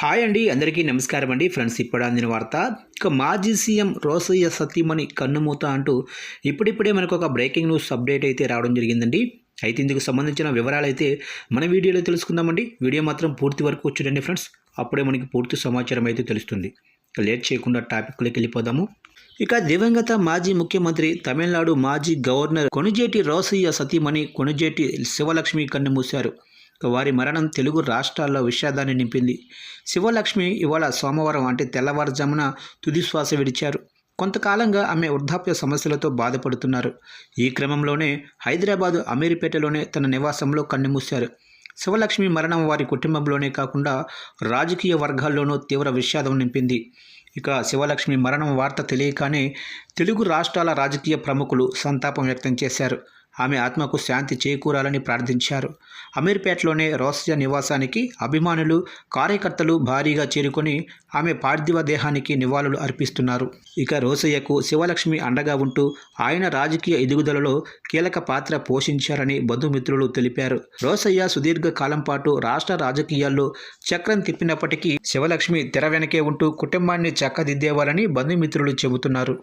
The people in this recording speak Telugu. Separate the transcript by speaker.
Speaker 1: హాయ్ అండి అందరికీ నమస్కారం అండి. ఫ్రెండ్స్ ఇప్పుడు అందిన వార్త ఇక మాజీ సీఎం రోసయ్య సతీమణి కన్నుమూత అంటూ ఇప్పుడిప్పుడే మనకు ఒక బ్రేకింగ్ న్యూస్ అప్డేట్ అయితే రావడం జరిగిందండి. అయితే ఇందుకు సంబంధించిన వివరాలు అయితే మన వీడియోలో తెలుసుకుందామండి. వీడియో మాత్రం పూర్తి వరకు చూడండి ఫ్రెండ్స్. అప్పుడే మనకి పూర్తి సమాచారం అయితే తెలుస్తుంది. లేట్ చేయకుండా టాపిక్లోకి వెళ్ళిపోదాము. ఇక దివంగత మాజీ ముఖ్యమంత్రి తమిళనాడు మాజీ గవర్నర్ కొణిజేటి రోసయ్య సతీమణి కొణిజేటి శివలక్ష్మి కన్నుమూశారు. మూశారు వారి మరణం తెలుగు రాష్ట్రాల్లో విషాదాన్ని నింపింది. శివలక్ష్మి ఇవాళ సోమవారం అంటే తెల్లవారుజామున తుదిశ్వాస విడిచారు. కొంతకాలంగా ఆమె వృద్ధాప్య సమస్యలతో బాధపడుతున్నారు. ఈ క్రమంలోనే హైదరాబాదు అమీర్పేటలోనే తన నివాసంలో కన్నుమూశారు. శివలక్ష్మి మరణం వారి కుటుంబంలోనే కాకుండా రాజకీయ వర్గాల్లోనూ తీవ్ర విషాదం నింపింది. ఇక శివలక్ష్మి మరణం వార్త తెలియగానే తెలుగు రాష్ట్రాల రాజకీయ ప్రముఖులు సంతాపం వ్యక్తం చేశారు. ఆమె ఆత్మకు శాంతి చేకూరాలని ప్రార్థించారు. అమీర్పేటలోనే రోసయ్య నివాసానికి అభిమానులు కార్యకర్తలు భారీగా చేరుకొని ఆమె పార్థివ దేహానికి నివాళులు అర్పిస్తున్నారు. ఇక రోసయ్యకు శివలక్ష్మి అండగా ఉంటూ ఆయన రాజకీయ ఎదుగుదలలో కీలక పాత్ర పోషించారని బంధుమిత్రులు తెలిపారు. రోసయ్య సుదీర్ఘ కాలం పాటు రాష్ట్ర రాజకీయాల్లో చక్రం తిప్పినప్పటికీ శివలక్ష్మి తెర వెనకే ఉంటూ కుటుంబాన్ని చక్కదిద్దేవారని బంధుమిత్రులు చెబుతున్నారు.